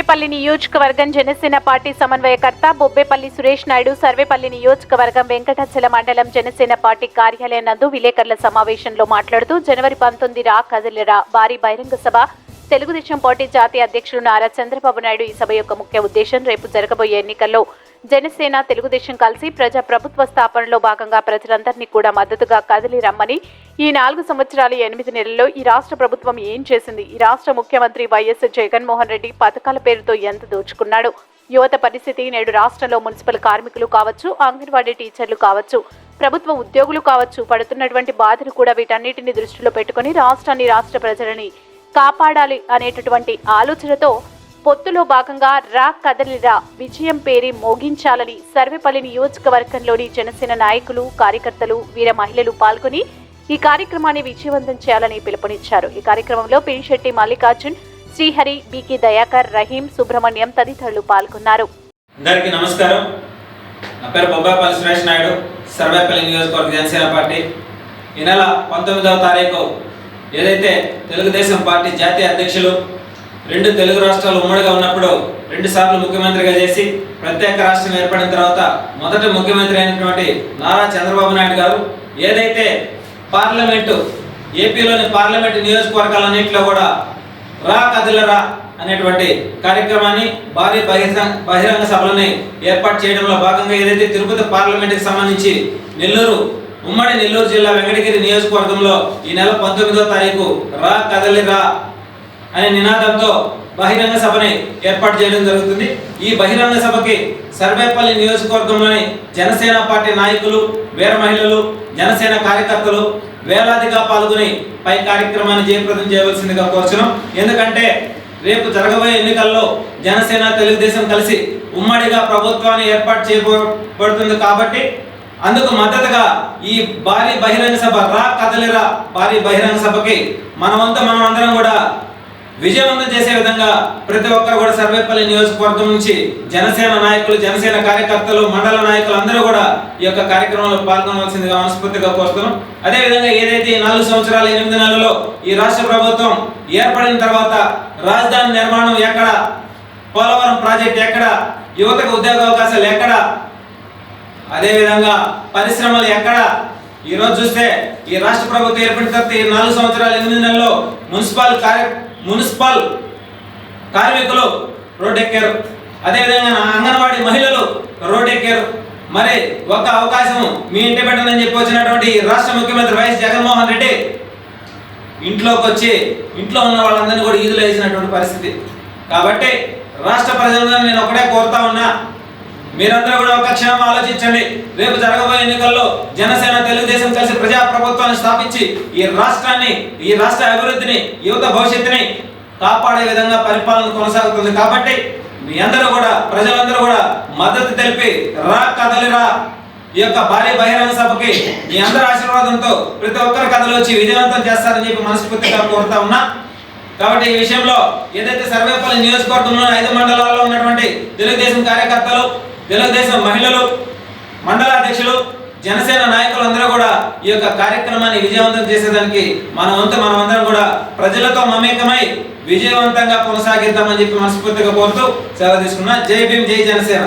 సర్వేపల్లి నియోజకవర్గం జనసేన పార్టీ సమన్వయకర్త బొబ్బేపల్లి సురేష్ నాయుడు సర్వేపల్లి నియోజకవర్గం వెంకటాచల మండలం జనసేన పార్టీ కార్యాలయం నందు విలేకరుల సమావేశంలో మాట్లాడుతూ జనవరి పంతొమ్మిది రా కదిలిరా భారీ బహిరంగ సభ. తెలుగుదేశం పార్టీ జాతీయ అధ్యక్షులు నారా చంద్రబాబు నాయుడు ఈ సభ యొక్క ముఖ్య ఉద్దేశం రేపు జరగబోయే ఎన్నికల్లో జనసేన తెలుగుదేశం కలిసి ప్రజా ప్రభుత్వ స్థాపనలో భాగంగా ప్రజలందరినీ కూడా మద్దతుగా కదిలి రమ్మని ఈ నాలుగు సంవత్సరాలు ఎనిమిది నెలల్లో ఈ రాష్ట్ర ప్రభుత్వం ఏం చేసింది? ఈ రాష్ట్ర ముఖ్యమంత్రి వైఎస్ జగన్మోహన్ రెడ్డి పథకాల పేరుతో ఎంత దోచుకున్నాడు? యువత పరిస్థితి నేడు రాష్ట్రంలో మున్సిపల్ కార్మికులు కావచ్చు అంగన్వాడీ టీచర్లు కావచ్చు ప్రభుత్వ ఉద్యోగులు కావచ్చు పడుతున్నటువంటి బాధలు కూడా వీటన్నిటిని దృష్టిలో పెట్టుకుని రాష్ట్రాన్ని రాష్ట్ర ప్రజలని కాపాడాలి అనేటటువంటి ఆలోచనతో పొత్తులో భాగంగా రా కదలిరా విజయం పేరి మోగించాలని సర్వేపల్లి నియోజకవర్గంలోని జనసేన నాయకులు కార్యకర్తలు వీర మహిళలు పాల్గొని ఈ కార్యక్రమాన్ని విజయవంతం చేయాలని పిలుపునిచ్చారు. ఈ కార్యక్రమంలో పినిశెట్టి మల్లికార్జున్ శ్రీహరి బికి దయాకర్ రహీం సుబ్రహ్మణ్యం తదితరులు పాల్గొన్నారు. అందరికీ నమస్కారం. నా పేరు బొబ్బాపల్లి సురేష్ నాయుడు సర్వేపల్లి నియోజకవర్గ జనసేన పార్టీ. ఈ నెల పంతొమ్మిదవ తారీఖు ఏదైతే తెలుగుదేశం పార్టీ జాతీయ అధ్యక్షులు రెండు తెలుగు రాష్ట్రాలు ఉమ్మడిగా ఉన్నప్పుడు రెండు సార్లు ముఖ్యమంత్రిగా చేసి ప్రత్యేక రాష్ట్రం ఏర్పడిన తర్వాత మొదటి ముఖ్యమంత్రి అయినటువంటి నారా చంద్రబాబు నాయుడు గారు ఏదైతే పార్లమెంటు ఏపీలోని పార్లమెంటు నియోజకవర్గాలన్నింటిలో కూడా రా కదలరా అనేటువంటి కార్యక్రమాన్ని భారీ బహిరంగ బహిరంగ సభలని ఏర్పాటు చేయడంలో భాగంగా ఏదైతే తిరుపతి పార్లమెంట్కి సంబంధించి నెల్లూరు ఉమ్మడి నెల్లూరు జిల్లా వెంకటగిరి నియోజకవర్గంలో ఈ నెల పంతొమ్మిదో తారీఖు రా కదలిరా అనే నినాదంతో బహిరంగ సభని ఏర్పాటు చేయడం జరుగుతుంది. ఈ బహిరంగ సభకి సర్వేపల్లి నియోజకవర్గంలోని జనసేన పార్టీ నాయకులు వీర మహిళలు జనసేన కార్యకర్తలు వేలాదిగా పాల్గొని పై కార్యక్రమాన్ని జయప్రదం చేయవలసిందిగా కోరుచున్నాం. ఎందుకంటే రేపు జరగబోయే ఎన్నికల్లో జనసేన తెలుగుదేశం కలిసి ఉమ్మడిగా ప్రభుత్వాన్ని ఏర్పాటు చేయబడుతుంది కాబట్టి అందుకు మద్దతుగా ఈ భారీ బహిరంగ సభ రా కదలిరా భారీ బహిరంగ సభకి మనమంతా మనం అందరం కూడా విజయవంతం చేసే విధంగా ప్రతి ఒక్కరు కూడా సర్వేపల్లి నియోజకవర్గం నుంచి జనసేన నాయకులు జనసేన కార్యకర్తలు మండల నాయకులు అందరూ కూడా ఈ యొక్క కార్యక్రమంలో పాల్గొనవలసిందిగా మనస్ఫూర్తిగా కోరుతున్నాం. అదేవిధంగా ఏదైతే నాలుగు సంవత్సరాల ఎనిమిది నెలల్లో ఈ రాష్ట్ర ప్రభుత్వం ఏర్పడిన తర్వాత రాజధాని నిర్మాణం ఎక్కడ పోలవరం ప్రాజెక్ట్ ఎక్కడ యువతకు ఉద్యోగ అవకాశాలు ఎక్కడ అదేవిధంగా పరిశ్రమలు ఎక్కడ ఈరోజు చూస్తే ఈ రాష్ట్ర ప్రభుత్వం ఏర్పడిన తర్వాత ఈ నాలుగు సంవత్సరాల ఎనిమిది నెలల్లో మున్సిపల్ కార్య మున్సిపల్ కార్మికులు రోడ్డెక్కారు. అదేవిధంగా అంగన్వాడీ మహిళలు రోడ్డెక్కారు. మరి ఒక అవకాశం మీ ఇంటి పెట్టనని చెప్పి వచ్చినటువంటి రాష్ట్ర ముఖ్యమంత్రి వైఎస్ జగన్మోహన్ రెడ్డి ఇంట్లోకి వచ్చి ఇంట్లో ఉన్న వాళ్ళందరినీ కూడా ఈదులు వేసినటువంటి పరిస్థితి. కాబట్టి రాష్ట్ర ప్రజలందరూ నేను ఒకటే కోరుతా ఉన్నా మీరందరూ కూడా ఒక క్షణం ఆలోచించండి. రేపు జరగబోయే ఎన్నికల్లో జనసేన తెలుగుదేశం కలిసి ప్రజా ప్రభుత్వాన్ని స్థాపించి ఈ రాష్ట్రాన్ని ఈ రాష్ట్ర అభివృద్ధిని యువత భవిష్యత్తుని కాపాడే విధంగా పరిపాలన కొనసాగుతుంది కాబట్టి మీ అందరూ కూడా ప్రజలందరూ కూడా మద్దతు తెలిపి రా కదలిరా ఈ యొక్క భారీ బహిరంగ సభకి మీ అందరి ఆశీర్వాదంతో ప్రతి ఒక్కరి కథలు వచ్చి విజయవంతం చేస్తారని చెప్పి మనస్ఫూర్తిగా కోరుతా ఉన్నా. కాబట్టి ఈ విషయంలో ఏదైతే సర్వేపల్లి నియోజకవర్గంలో ఐదు మండలాల్లో ఉన్నటువంటి తెలుగుదేశం కార్యకర్తలు తెలుగుదేశం మహిళలు మండల అధ్యక్షులు జనసేన నాయకులు అందరూ కూడా ఈ యొక్క కార్యక్రమాన్ని విజయవంతం చేసేదానికి మన వంతు మనమందరం కూడా ప్రజలతో మమేకమై విజయవంతంగా కొనసాగిద్దామని చెప్పి మనస్ఫూర్తిగా కోరుతూ సెలవు తీసుకున్నా. జై భీమ్ జై జనసేన.